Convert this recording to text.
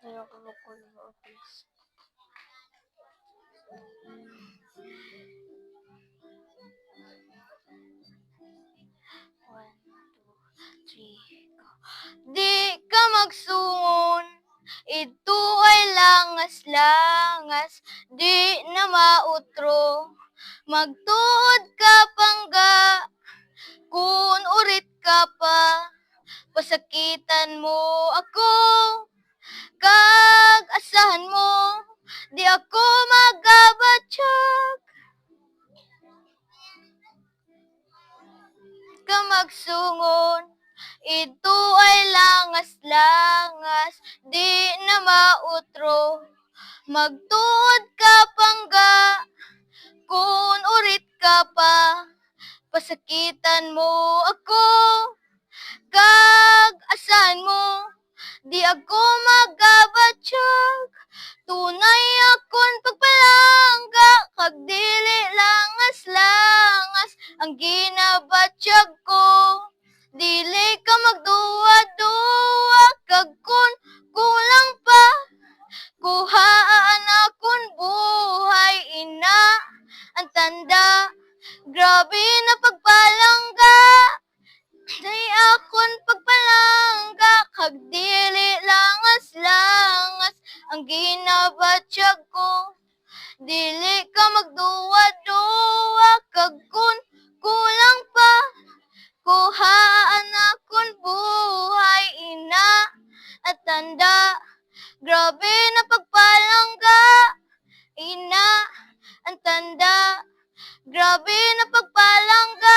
これはこの子にはです。Langas-langas, di na mautro. Magtuod ka pangga, kun urit ka pa, pasakitan mo ako, kag asahan mo, di ako magabatsyag. ka magsungon, ito ay langas-langas, di na mautro. Magtuod ka pangga, kun urit ka pa, pasakitan mo ako, kag asahan mo, di ako magabatsyag. Tunay akon pagpalangga, kag dili langas-langas, ang ginabatsyag ang tanda, grabe na pagpalangga, Day akon pagpalangga, kag langas-langas, ang ginabatsyag ko. Dili ka magduwa-duwa, kag kun kulang pa, kuhaan akon buhay ina, at tanda, grabe na grabe na pagpalangga,